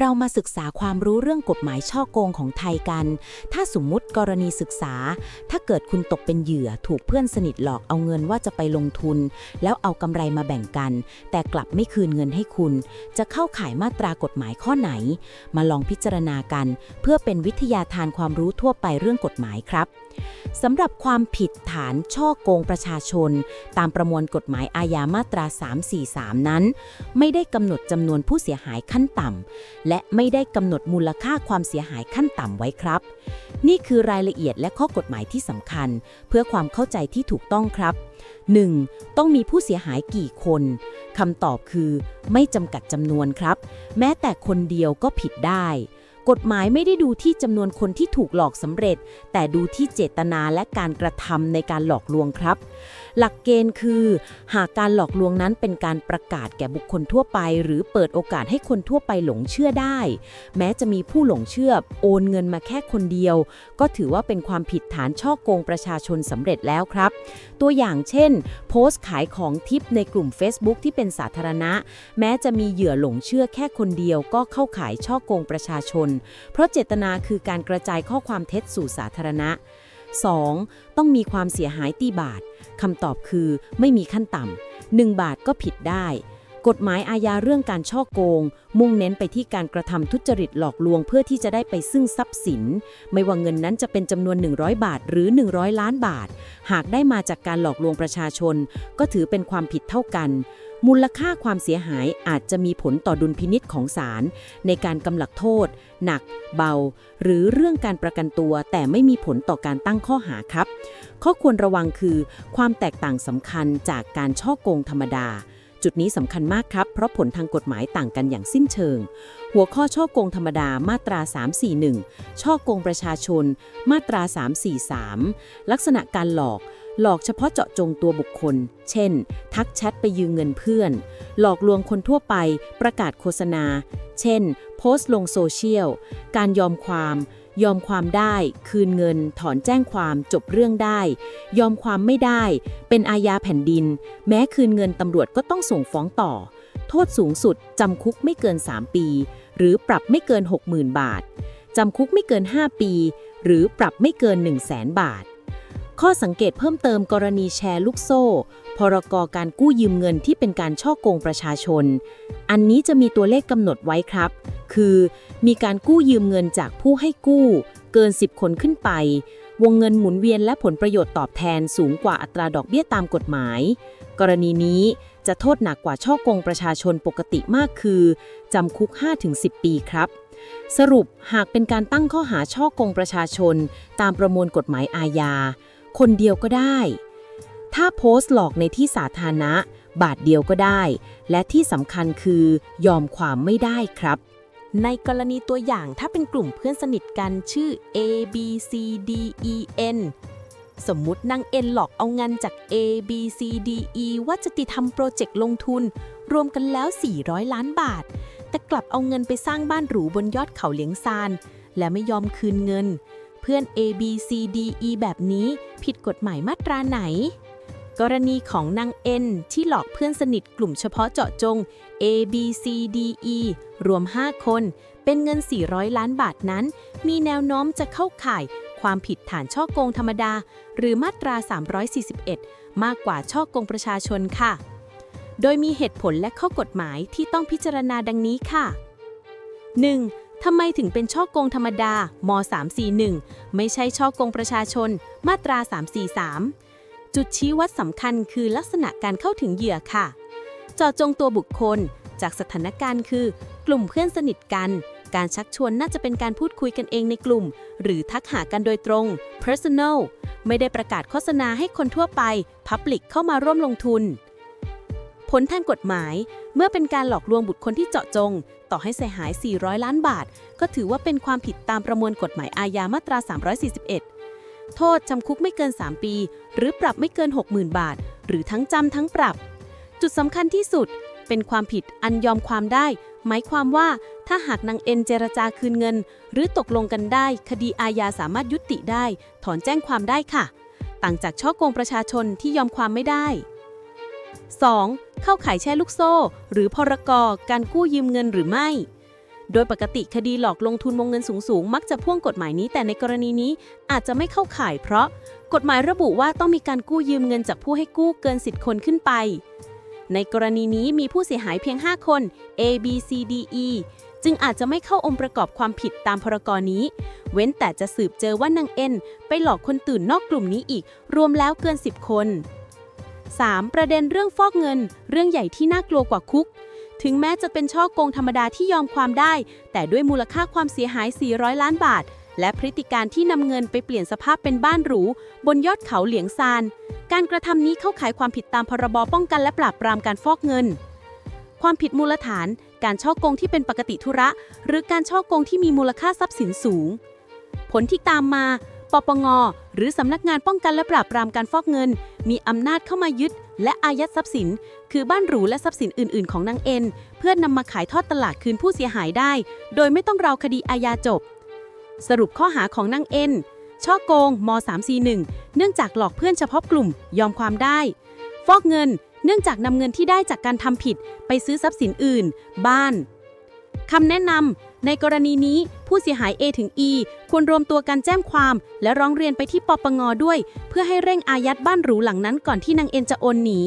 เรามาศึกษาความรู้เรื่องกฎหมายช่อโกงของไทยกัน ถ้าสมมุติกรณีศึกษา ถ้าเกิดคุณตกเป็นเหยื่อถูกเพื่อนสนิทหลอกเอาเงินว่าจะไปลงทุน แล้วเอากำไรมาแบ่งกัน แต่กลับไม่คืนเงินให้คุณ จะเข้าข่ายมาตรากฎหมายข้อไหน มาลองพิจารณากัน เพื่อเป็นวิทยาทานความรู้ทั่วไปเรื่องกฎหมายครับ สำหรับความผิดฐานช่อโกงประชาชน ตามประมวลกฎหมายอาญามาตรา 343 นั้น ไม่ได้กำหนดจำนวนผู้เสียหายขั้นต่ำและไม่ได้กำหนดมูลค่าความเสียหายขั้นต่ำไว้ครับ นี่คือรายละเอียดและข้อกฎหมายที่สำคัญ เพื่อความเข้าใจที่ถูกต้องครับ 1. ต้องมีผู้เสียหายกี่คนคำตอบคือ ไม่จำกัดจำนวนครับ แม้แต่คนเดียวก็ผิดได้ กฎหมายไม่ได้ดูที่จำนวนคนที่ถูกหลอกสำเร็จ แต่ดูที่เจตนาและการกระทำในการหลอกลวงครับ หลักเกณฑ์คือ หากการหลอกลวงนั้นเป็นการประกาศแก่บุคคลทั่วไป หรือเปิดโอกาสให้คนทั่วไปหลงเชื่อได้ แม้จะมีผู้หลงเชื่อโอนเงินมาแค่คนเดียว ก็ถือว่าเป็นความผิดฐานช่อโกงประชาชนสำเร็จแล้วครับ ตัวอย่างเช่น โพสต์ขายของทิปในกลุ่ม Facebook ที่เป็นสาธารณะ แม้จะมีเหยื่อหลงเชื่อแค่คนเดียวก็เข้าขายช่อโกงประชาชนเพราะเจตนาคือการกระจายข้อความเท็จสู่สาธารณะ 2. ต้องมีความเสียหายตีบาทคำตอบคือไม่มีขั้นต่ำ1บาทก็ผิดได้ กฎหมายอาญาเรื่องการช่อโกง มุ่งเน้นไปที่การกระทำทุจริตหลอกลวงเพื่อที่จะได้ไปซึ่งทรัพย์สิน ไม่ว่าเงินนั้นจะเป็นจำนวน 100 บาท หรือ 100 ล้านบาท หากได้มาจากการหลอกลวงประชาชน ก็ถือเป็นความผิดเท่ากัน มูลค่าความเสียหายอาจจะมีผลต่อดุลพินิษของศาลในการกำหลักโทษ หนัก เบา หรือเรื่องการประกันตัว แต่ไม่มีผลต่อการตั้งข้อหาครับ ข้อควรระวังคือ ความแตกต่างสำคัญจากการช่อโกงธรรมดา จุดนี้สำคัญมากครับ เพราะผลทางกฎหมายต่างกันอย่างสิ้นเชิง หัวข้อช่อโกงธรรมดามาตรา 341 ช่อโกงประชาชน มาตรา 343 ลักษณะการหลอก หลอกเฉพาะเจาะจงตัวบุคคล เช่น ทักแชทไปยืมเงินเพื่อน หลอกลวงคนทั่วไป ประกาศโฆษณา เช่น โพสต์ลงโซเชียล การยอมความ ยอมความได้ คืนเงิน ถอนแจ้งความจบเรื่องได้ ยอมความไม่ได้ เป็นอาญาแผ่นดิน แม้คืนเงินตำรวจก็ต้องส่งฟ้องต่อ โทษสูงสุดจำคุกไม่เกิน 3 ปี หรือปรับไม่เกิน 60,000 บาทจำคุกไม่เกิน 5 ปี หรือปรับไม่เกิน 1 0 0 0 0แสนบาท ข้อสังเกตเพิ่มเติมกรณีแชร์ลูกโซ่ พรกการกู้ยืมเงินที่เป็นการช่อโกงประชาชน อันนี้จะมีตัวเลขกำหนดไว้ครับ คือมีการกู้ยืมเงินจากผู้ให้กู้ เกิน 10 คนขึ้นไป วงเงินหมุนเวียนและผลประโยชน์ตอบแทนสูงกว่าอัตราดอกเบี้ยตามกฎหมาย กรณีนี้จะโทษหนักกว่าช่อโกงประชาชนปกติมากคือจำคุก 5-10 ปีครับสรุปหากเป็นการตั้งข้อหาช่อกงประชาชน ตามประมวลกฎหมายอาญา คนเดียวก็ได้ ถ้าโพสต์หลอกในที่สาธารณะ บาทเดียวก็ได้ และที่สำคัญคือยอมความไม่ได้ครับ ในกรณีตัวอย่างถ้าเป็นกลุ่มเพื่อนสนิทกันชื่อ A B C D E N สมมุตินางเอ็นหลอกเอาเงินจาก A B C D E ว่าจะติดทำโปรเจกต์ลงทุน รวมกันแล้ว 400 ล้านบาท แต่กลับเอาเงินไปสร้างบ้านหรูบนยอดเขาเหลียงซาน และไม่ยอมคืนเงิน พื่อน A B C D E แบบนี้ผิดกฎหมายมาตราไหน กรณีของนางเอ็นที่หลอกเพื่อนสนิทกลุ่มเฉพาะเจาะจง A B C D E รวม 5 คน เป็นเงิน 400 ล้านบาทนั้น มีแนวโน้มจะเข้าข่ายความผิดฐานช่อโกงธรรมดา หรือมาตรา 341 มากกว่าช่อโกงประชาชนค่ะ โดยมีเหตุผลและข้อกฎหมายที่ต้องพิจารณาดังนี้ค่ะ 1. ทำไมถึงเป็นช่อกงธรรมดา ม 341 ไม่ใช่ช่อกงประชาชน มาตรา 343 จุดชี้วัดสำคัญคือลักษณะการเข้าถึงเหยื่อค่ะ เจาะจงตัวบุคคล จากสถานการณ์คือ กลุ่มเพื่อนสนิทกัน การชักชวนน่าจะเป็นการพูดคุยกันเองในกลุ่ม หรือทักหากันโดยตรง personal ไม่ได้ประกาศโฆษณาให้คนทั่วไป public เข้ามาร่วมลงทุน ผลทางกฎหมาย เมื่อเป็นการหลอกลวงบุคคลที่เจาะจง ต่อให้เสียหาย 400 ล้านบาท ก็ถือว่าเป็นความผิดตามประมวลกฎหมายอาญามาตรา 341 โทษจำคุกไม่เกิน 3 ปี หรือปรับไม่เกิน 60,000 บาท หรือทั้งจำทั้งปรับ จุดสำคัญที่สุด เป็นความผิดอันยอมความได้ หมายความว่าถ้าหากนางเอ็นเจรจาคืนเงิน หรือตกลงกันได้ คดีอาญาสามารถยุติได้ ถอนแจ้งความได้ค่ะ ต่างจากช่อโกงประชาชนที่ยอมความไม่ได้ 2. เข้าข่ายแชร์ลูกโซ่ หรือพรกการกู้ยืมเงินหรือไม่ โดยปกติคดีหลอกลงทุนวงเงินสูงๆ มักจะพ่วงกฎหมายนี้แต่ในกรณีนี้อาจจะไม่เข้าข่ายเพราะกฎหมายระบุว่าต้องมีการกู้ยืมเงินจากผู้ให้กู้เกิน10คนขึ้นไป ในกรณีนี้มีผู้เสียหายเพียง 5 คน A B C D E จึงอาจจะไม่เข้าองค์ประกอบความผิดตามพรกรนี้ เว้นแต่จะสืบเจอว่านางเอ็นไปหลอกคนตื่นนอกกลุ่มนี้อีก รวมแล้วเกิน 10 คน 3. ประเด็นเรื่องฟอกเงิน เรื่องใหญ่ที่น่ากลัวกว่าคุก ถึงแม้จะเป็นช่อโกงธรรมดาที่ยอมความได้ แต่ด้วยมูลค่าความเสียหาย 400 ล้านบาท และพฤติการที่นำเงินไปเปลี่ยนสภาพเป็นบ้านหรู บนยอดเขาเหลียงซาน การกระทำนี้เข้าข่ายความผิดตามพรบป้องกันและปราบปรามการฟอกเงิน ความผิดมูลฐาน การช่อโกงที่เป็นปกติธุระ หรือการช่อโกงที่มีมูลค่าทรัพย์สินสูง ผลที่ตามมา ปปง หรือสำนักงานป้องกันและปราบปรามการฟอกเงิน มีอำนาจเข้ามายึด และอายัดทรัพย์สิน คือบ้านหรูและทรัพย์สินอื่น ๆ ของนางเอ็น เพื่อนนำมาขายทอดตลาดคืนผู้เสียหายได้ โดยไม่ต้องรอคดีอาญาจบ สรุปข้อหาของนางเอ็นช่อโกงม 341 เนื่องจากหลอกเพื่อนเฉพาะกลุ่ม ยอมความได้ ฟอกเงิน เนื่องจากนำเงินที่ได้จากการทำผิด ไปซื้อทรัพย์สินอื่น บ้าน คำแนะนำในกรณีนี้ผู้เสียหาย A ถึง E ควรรวมตัวกันแจ้งความ และร้องเรียนไปที่ปปงด้วย เพื่อให้เร่งอายัดบ้านหรูหลังนั้นก่อนที่นางเอ็นจะโอนหนี